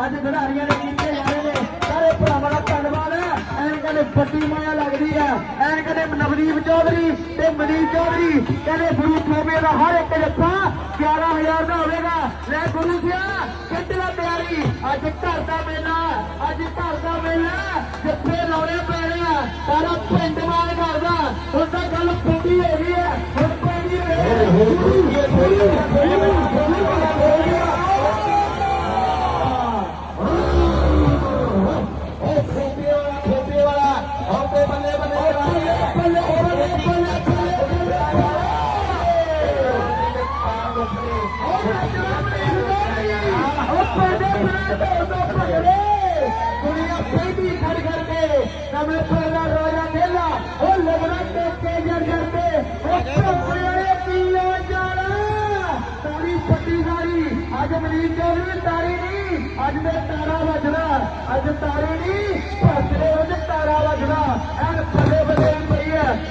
ਅੱਜ ਖਿਡਾਰੀਆਂ ਨੇ ਕੀਤੇ ਜਾਣੇ ਨੇ ਸਾਰੇ ਭਰਾਵਾਂ ਦਾ ਧੰਨਵਾਦ ਐਨਕਾਂ ਦੇ ਵੱਡੀ ਮਾਇਆ ਲੱਗਦੀ ਹੈ ਐਨਕਾਂ ਦੇ ਨਵਦੀਪ ਚੌਧਰੀ ਤੇ ਮਨੀਪ ਚੌਧਰੀ ਕਹਿੰਦੇ ਗੁਰੂ ਟੋਬੇ ਦਾ ਹਰ ਇੱਕ ਜੱਫਾ 11000 ਦਾ ਹੋਵੇਗਾ ਲੈ ਗੁਰੂ ਸਿਆ ਕੱਢ ਲੈ ਤਿਆਰੀ ਅੱਜ ਘਰ ਦਾ ਮੇਲਾ ਅੱਜ ਘਰ ਦਾ ਮੇਲਾ ਜੱਫੇ ਲਾਉਣੇ ਪੈਣੇ ਆ ਸਾਰਾ ਪਿੰਡ ਮਾਲ ਕਰਦਾ ਹੁਣ ਤਾਂ ਗੱਲ ਪੂਰੀ ਹੋ ਗਈ ਹੈ ਹੁਣ ਪੂਰੀ ਹੋ ਗਈ ਹੈ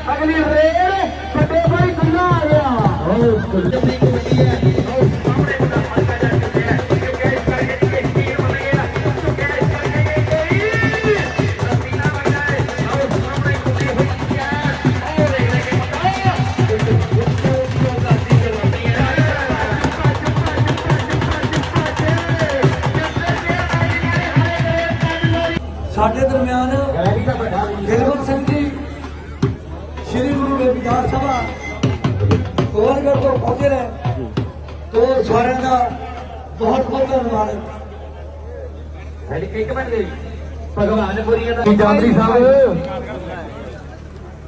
اگلی ریل بڑے بھائی کھلا آیا ਰਵਿਦਾਸ ਸਭਾ ਕੋਲਗੜ ਤੋਂ ਪਹੁੰਚੇ ਨੇ। ਤੋ ਸਾਰਿਆਂ ਦਾ ਬਹੁਤ ਬਹੁਤ ਧੰਨਵਾਦ। ਇੱਕ ਮਿੰਟ ਦੇ ਭਗਵਾਨਪੁਰੀ ਦਾ ਜਾਂਦਰੀ ਸਾਹਿਬ।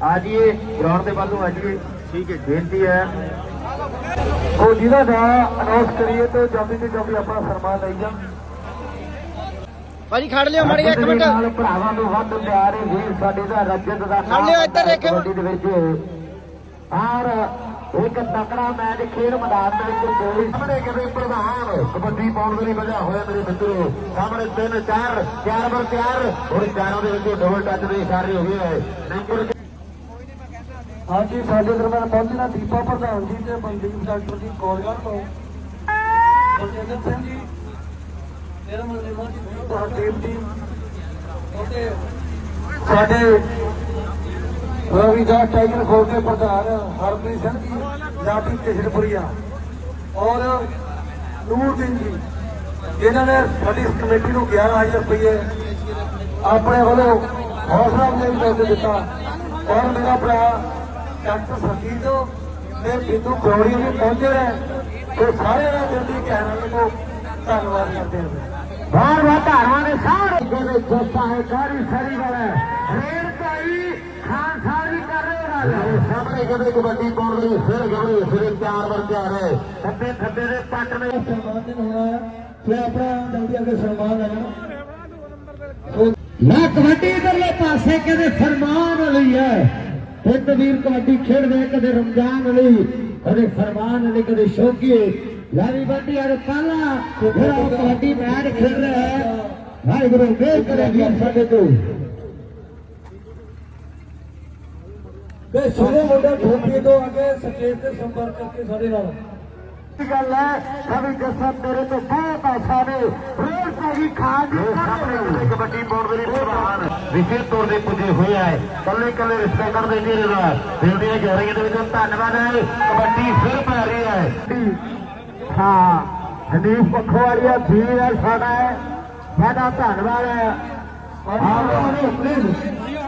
ਆ ਜੀਏ ਗਰਾਊਂਡ ਦੇ ਵੱਲੋਂ ਆ ਜੀਏ ਠੀਕ ਹੈ ਬੇਨਤੀ ਹੈ। ਉਹ ਜਿਹਦਾ ਨਾਮ ਅਨਾਉਂਸ ਕਰੀਏ ਤੇ ਜਲਦੀ ਤੋਂ ਜਲਦੀ ਆਪਣਾ ਸਨਮਾਨ ਲਈ ਜਾ ਭਾਜੀ ਖੜ ਲਿਓ ਮੜੀ ਇੱਕ ਮਿੰਟ। ਨਾਲ ਭਰਾਵਾਂ ਨੂੰ ਵੱਧ ਪਿਆਰੇ ਵੀਰ ਸਾਡੇ ਦਾ ਰਜਤ ਦਾ ਖੜ ਲਿਓ ਇੱਧਰ ਇੱਕ ਮਿੰਟ। ਕਬੱਡੀ ਦੇ ਵਿੱਚ। ਔਰ ਇੱਕ ਤਕੜਾ ਮੈਚ ਖੇਡ ਮੈਦਾਨ ਦੇ ਵਿੱਚ ਕੋਈ ਸਾਹਮਣੇ ਕਿਤੇ ਪ੍ਰਧਾਨ ਕਬੱਡੀ ਪਾਉਣ ਦੇ ਲਈ ਵਜਾ ਹੋਇਆ ਮੇਰੇ ਮਿੱਤਰੋ। ਸਾਹਮਣੇ ਤਿੰਨ ਚਾਰ ਚਾਰ ਬਰ ਚਾਰ ਔਰ ਚਾਰਾਂ ਦੇ ਵਿੱਚ ਡਬਲ ਟੱਚ ਦੇ ਇਸ਼ਾਰੇ ਹੋ ਗਏ ਹੈ ਹਾਂਜੀ ਸਾਡੇ ਦਰਮਿਆਨ ਪਹੁੰਚਣਾ ਦੀਪਾ ਪ੍ਰਧਾਨ ਜੀ ਤੇ ਮਨਦੀਪ ਡਾਕਟਰ ਜੀ ਕੋਲਗੜ ਤੋਂ। ਗੁਰਜਿੰਦਰ ਸਿੰਘ ਜੀ ਮੇਰਾ ਮਨਦੀਪ ਜੀ ਤੁਹਾਡੀ ਟੀਮ ਅਤੇ ਸਾਡੇ ਰਵਿਦਾਸ ਟਾਈਗਰ ਖੋਲ ਦੇ ਪ੍ਰਧਾਨ ਹਰਪ੍ਰੀਤ ਸਿੰਘ ਜੀ ਲਾਟੀ ਕਿਸ਼ਨਪੁਰੀਆ ਔਰ ਨੂਰਦੀਨ ਜੀ। ਜਿਨ੍ਹਾਂ ਨੇ ਸਾਡੀ ਇਸ ਕਮੇਟੀ ਨੂੰ 11000 ਰੁਪਏ ਆਪਣੇ ਵੱਲੋਂ ਹੌਸਲਾ ਅਫਜ਼ਾਈ ਕਰਕੇ ਦਿੱਤਾ। ਔਰ ਮੇਰਾ ਭਰਾ ਡਾਕਟਰ ਸਰਜੀਤ ਤੇ ਬਿੰਦੂ ਗੌੜੀ ਵੀ ਪਹੁੰਚੇ ਨੇ। ਤੇ ਸਾਰਿਆਂ ਦਾ ਦਿਲ ਦੀ ਕਹਿਣਾ ਲੱਗੋ ਧੰਨਵਾਦ ਕਰਦੇ ਹਾਂ। ਬਾਰ ਬਾਰ ਧਾਰਵਾਂ ਦੇ ਸਾਰੇ ਜਿਹੜੇ ਜੱਸਾ ਹੈ ਕਾਰੀ ਸਾਰੀ ਵਾਲਾ। ਰੇਡ ਭਾਈ ਖਾਨ ਸਾਹਿਬ ਵੀ ਕਰ ਰਹੇ ਗੱਲ ਸਾਹਮਣੇ ਕਹਿੰਦੇ ਕਬੱਡੀ ਪਾਉਣ ਲਈ ਫਿਰ ਗਵੜੇ ਫਿਰ ਚਾਰ ਵਰ ਤਿਆਰ ਹੈ ਥੱਬੇ ਥੱਬੇ ਦੇ ਪੱਟ ਨੇ। ਸਨਮਾਨਿਤ ਹੋਣਾ ਹੈ ਤੇ ਆਪਣਾ ਜਲਦੀ ਅੱਗੇ ਸਨਮਾਨ ਲੈਣਾ ਨਾ ਕਬੱਡੀ ਇਧਰਲੇ ਪਾਸੇ ਕਹਿੰਦੇ ਫਰਮਾਨ ਲਈ ਹੈ। ਇੱਕ ਵੀਰ ਕਬੱਡੀ ਖੇਡਦੇ ਕਦੇ ਰਮਜ਼ਾਨ ਲਈ। ਕਦੇ ਫਰਮਾਨ ਲਈ ਕਦੇ ਸ਼ੌਕੀ ਲਾਰੀ ਬੰਦੀ ਆ ਪਾਲਾ ਫਿਰ ਉਹ ਕਬੱਡੀ ਮੈਚ ਖੇਡ ਰਿਹਾ ਹੈ। ਵਾਹਿਗੁਰੂ ਮੇਰ ਕਰੇ ਵੀਰ ਸਾਡੇ ਤੋਂ। ਤੇ ਸੋਨੇ ਮੁੰਡਾ ਠੋਕੀ ਤੋਂ ਅੱਗੇ ਸਟੇਜ ਤੇ ਸੰਪਰਕ ਕਰਕੇ ਸਾਡੇ ਨਾਲ। ਗੱਲ ਹੈ? ਕਵੀ ਜਸਨ ਤੇਰੇ ਤੋਂ ਬਹੁਤ ਆਸਾ ਨੇ। ਰੋਡ ਤੋਂ ਵੀ ਖਾਣ ਦੀ ਸਾਹਮਣੇ ਕਬੱਡੀ ਪਾਉਣ ਦੇ ਲਈ ਪ੍ਰਧਾਨ ਵਿਸ਼ੇ ਤੌਰ ਤੇ ਪੁੱਜੇ ਹੋਏ ਆ ਕੱਲੇ ਕੱਲੇ ਰਿਸ਼ਤੇ ਕਰਦੇ ਜਿਹੜੇ ਦਾ ਦਿਲ ਦੀਆਂ ਗਹਿਰਾਈਆਂ ਦੇ ਵਿੱਚੋਂ ਧੰਨਵਾਦ ਹੈ। ਕਬੱਡੀ ਫਿਰ ਪੈ ਰਹੀ ਹੈ। ਹਾਂ ਹਨੀਫ ਪੱਖੋ ਵਾਲੀਆ ਵੀਰ ਹੈ ਸਾਡਾ ਹੈ ਸਾਡਾ ਧੰਨਵਾਦ ਹੈ।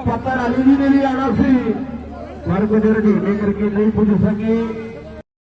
ਪੱਤਰ ਅਲੀ ਜੀ ਨੇ ਵੀ ਆਣਾ ਸੀ। ਪਰ ਕੁਝ ਰਢੀਨੇ ਕਰਕੇ ਨਹੀਂ ਪੁੱਜ ਸਕੇ।